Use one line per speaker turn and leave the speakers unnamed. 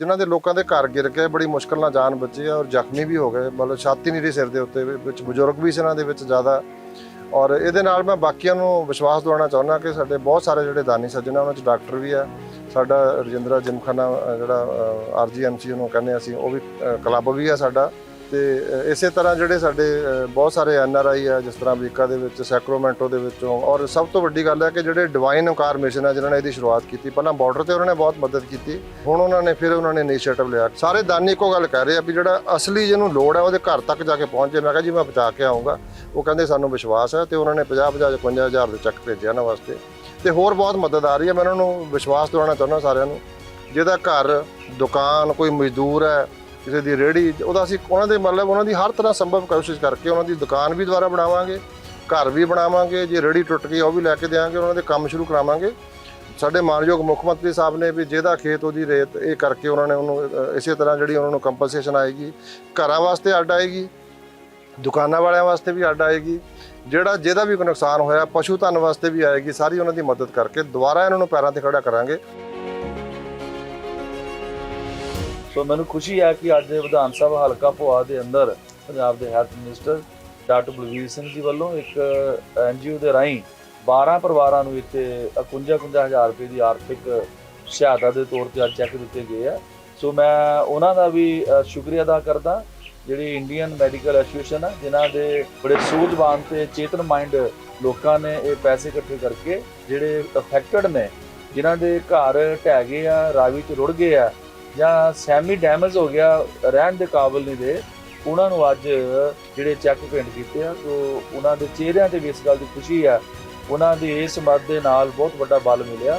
ਜਿਨ੍ਹਾਂ ਦੇ ਲੋਕਾਂ ਦੇ ਘਰ ਗਿਰ ਗਏ ਬੜੀ ਮੁਸ਼ਕਲ ਨਾਲ ਜਾਨ ਬਚੀ ਹੈ ਔਰ ਜ਼ਖਮੀ ਵੀ ਹੋ ਗਏ ਮਤਲਬ ਛਾਤੀ ਨਹੀਂ ਰਹੀ ਸਿਰ ਦੇ ਉੱਤੇ ਵਿੱਚ ਬਜ਼ੁਰਗ ਵੀ ਸੀ ਇਹਨਾਂ ਦੇ ਵਿੱਚ ਜ਼ਿਆਦਾ। ਔਰ ਇਹਦੇ ਨਾਲ ਮੈਂ ਬਾਕੀਆਂ ਨੂੰ ਵਿਸ਼ਵਾਸ ਦਿਵਾਉਣਾ ਚਾਹੁੰਦਾ ਕਿ ਸਾਡੇ ਬਹੁਤ ਸਾਰੇ ਜਿਹੜੇ ਦਾਨੀ ਸੱਜਣ ਆ ਉਹਨਾਂ 'ਚ ਡਾਕਟਰ ਵੀ ਆ। ਸਾਡਾ ਰਜਿੰਦਰਾ ਜਿਮਖਾਨਾ ਅ, ਜਿਹੜਾ ਆਰਜੀਐਮਸੀ ਉਹਨੂੰ ਕਹਿੰਦੇ ਅਸੀਂ ਉਹ ਵੀ ਕਲੱਬ ਵੀ ਆ ਸਾਡਾ। ਤੇ ਇਸੇ ਤਰ੍ਹਾਂ ਜਿਹੜੇ ਸਾਡੇ ਬਹੁਤ ਸਾਰੇ ਐੱਨ ਆਰ ਆਈ ਆ, ਜਿਸ ਤਰ੍ਹਾਂ ਅਮਰੀਕਾ ਦੇ ਵਿੱਚ, ਸੈਕਰੋਮੈਂਟੋ ਦੇ ਵਿੱਚੋਂ, ਔਰ ਸਭ ਤੋਂ ਵੱਡੀ ਗੱਲ ਹੈ ਕਿ ਜਿਹੜੇ ਡਿਵਾਈਨ ਓਕਾਰ ਮਿਸ਼ਨ ਆ, ਜਿਨ੍ਹਾਂ ਨੇ ਇਹਦੀ ਸ਼ੁਰੂਆਤ ਕੀਤੀ, ਪਹਿਲਾਂ ਬਾਰਡਰ ਤੇ ਉਹਨਾਂ ਨੇ ਬਹੁਤ ਮਦਦ ਕੀਤੀ, ਹੁਣ ਉਹਨਾਂ ਨੇ ਫਿਰ ਉਹਨਾਂ ਨੇ ਇਨੀਸ਼ੀਏਟਿਵ ਲਿਆ। ਸਾਰੇ ਦਾਨੀ ਇੱਕੋ ਗੱਲ ਕਹਿ ਰਹੇ ਆ ਵੀ ਜਿਹੜਾ ਅਸਲੀ ਜਿਹਨੂੰ ਲੋੜ ਹੈ, ਉਹਦੇ ਘਰ ਤੱਕ ਜਾ ਕੇ ਪਹੁੰਚੇ। ਮੈਂ ਕਿਹਾ ਜੀ, ਮੈਂ ਬਚਾ ਕੇ ਆਉਂਗਾ ਉਹ ਕਹਿੰਦੇ, ਸਾਨੂੰ ਵਿਸ਼ਵਾਸ ਹੈ। ਤੇ ਉਹਨਾਂ ਨੇ 50 50 55 ਹਜ਼ਾਰ ਦੇ ਚੱਕ ਭੇਜਿਆ ਉਹਨਾਂ ਵਾਸਤੇ। ਤੇ ਹੋਰ ਬਹੁਤ ਮਦਦ ਆ ਰਹੀ ਹੈ। ਮੈਂ ਉਹਨਾਂ ਨੂੰ ਵਿਸ਼ਵਾਸ ਦਿਵਾਉਣਾ ਚਾਹੁੰਦਾ ਸਾਰਿਆਂ ਨੂੰ। ਜਿਹਦਾ ਘਰ, ਦੁਕਾਨ, ਕੋਈ ਮਜ਼ਦੂਰ ਹੈ ਕਿਸੇ ਦੀ ਰੇਹੜੀ, ਉਹਦਾ ਅਸੀਂ ਉਹਨਾਂ ਦੇ ਮਤਲਬ ਉਹਨਾਂ ਦੀ ਹਰ ਤਰ੍ਹਾਂ ਸੰਭਵ ਕੋਸ਼ਿਸ਼ ਕਰਕੇ ਉਹਨਾਂ ਦੀ ਦੁਕਾਨ ਵੀ ਦੁਬਾਰਾ ਬਣਾਵਾਂਗੇ, ਘਰ ਵੀ ਬਣਾਵਾਂਗੇ, ਜੇ ਰੇਹੜੀ ਟੁੱਟ ਗਈ ਉਹ ਵੀ ਲੈ ਕੇ ਦੇਵਾਂਗੇ ਉਹਨਾਂ ਦੇ ਕੰਮ ਸ਼ੁਰੂ ਕਰਾਵਾਂਗੇ। ਸਾਡੇ ਮਾਨਯੋਗ ਮੁੱਖ ਮੰਤਰੀ ਸਾਹਿਬ ਨੇ ਵੀ ਜਿਹਦਾ ਖੇਤ ਉਹਦੀ ਰੇਤ, ਇਹ ਕਰਕੇ ਉਹਨਾਂ ਨੇ ਉਹਨੂੰ ਇਸੇ ਤਰ੍ਹਾਂ ਜਿਹੜੀ ਉਹਨਾਂ ਨੂੰ ਕੰਪਨਸੇਸ਼ਨ ਆਏਗੀ, ਘਰਾਂ ਵਾਸਤੇ ਅੱਡ ਆਏਗੀ, ਦੁਕਾਨਾਂ ਵਾਲਿਆਂ ਵਾਸਤੇ ਵੀ ਅੱਡ ਆਏਗੀ, ਜਿਹੜਾ ਜਿਹਦਾ ਵੀ ਕੋਈ ਨੁਕਸਾਨ ਹੋਇਆ, ਪਸ਼ੂ ਧਨ ਵਾਸਤੇ ਵੀ ਆਏਗੀ, ਸਾਰੀ ਉਹਨਾਂ ਦੀ ਮਦਦ ਕਰਕੇ ਦੁਬਾਰਾ ਇਹਨਾਂ ਨੂੰ ਪੈਰਾਂ ਤੇ ਖੜਾ ਕਰਾਂਗੇ।
ਸੋ ਮੈਨੂੰ ਖੁਸ਼ੀ ਹੈ ਕਿ ਅੱਜ ਵਿਧਾਨ ਸਭਾ ਹਲਕਾ ਭੋਆ ਦੇ ਅੰਦਰ ਪੰਜਾਬ ਦੇ health minister doctor Balbir Singh ji ਵੱਲੋਂ ਇੱਕ ਐਨਜੀਓ ਦੇ ਰਾਹੀਂ 12 ਪਰਿਵਾਰਾਂ ਨੂੰ ਇੱਥੇ 51 ਹਜ਼ਾਰ ਰੁਪਏ ਦੀ ਆਰਥਿਕ ਸਹਾਇਤਾ ਦੇ ਤੌਰ ਤੇ ਅੱਜ ਚੈੱਕ ਦਿੱਤੇ ਗਏ ਆ। ਸੋ ਮੈਂ ਉਹਨਾਂ ਦਾ ਵੀ ਸ਼ੁਕਰੀਆ ਅਦਾ ਕਰਦਾ, ਜਿਹੜੀ ਇੰਡੀਅਨ ਮੈਡੀਕਲ ਐਸੋਸੀਏਸ਼ਨ ਹੈ ਜਿਨ੍ਹਾਂ ਦੇ ਬੜੇ ਸੂਝਵਾਨ ਤੇ ਚੇਤਨ ਮਾਈਂਡ ਲੋਕਾਂ ਨੇ ਇਹ ਪੈਸੇ ਇਕੱਠੇ ਕਰਕੇ ਜਿਹੜੇ ਅਫੈਕਟਡ ਨੇ, ਜਿਨ੍ਹਾਂ ਦੇ ਘਰ ਢਹਿ ਗਏ ਆ, ਰਾਵੀ ਚ ਰੁੜ ਗਏ ਆ ਜਾਂ ਸੈਮੀ ਡੈਮੇਜ ਹੋ ਗਿਆ ਰਹਿਣ ਦੇ ਕਾਬਿਲ ਨਹੀਂ ਦੇ ਉਹਨਾਂ ਨੂੰ ਅੱਜ ਜਿਹੜੇ ਚੈੱਕ ਭੇਂਟ ਕੀਤੇ ਆ ਸੋ ਉਹਨਾਂ ਦੇ ਚਿਹਰਿਆਂ ਤੇ ਵੀ ਇਸ ਗੱਲ ਦੀ ਖੁਸ਼ੀ ਆ ਉਹਨਾਂ ਦੀ ਇਸ ਮਦਦ ਦੇ ਨਾਲ ਬਹੁਤ ਵੱਡਾ ਬਲ ਮਿਲਿਆ।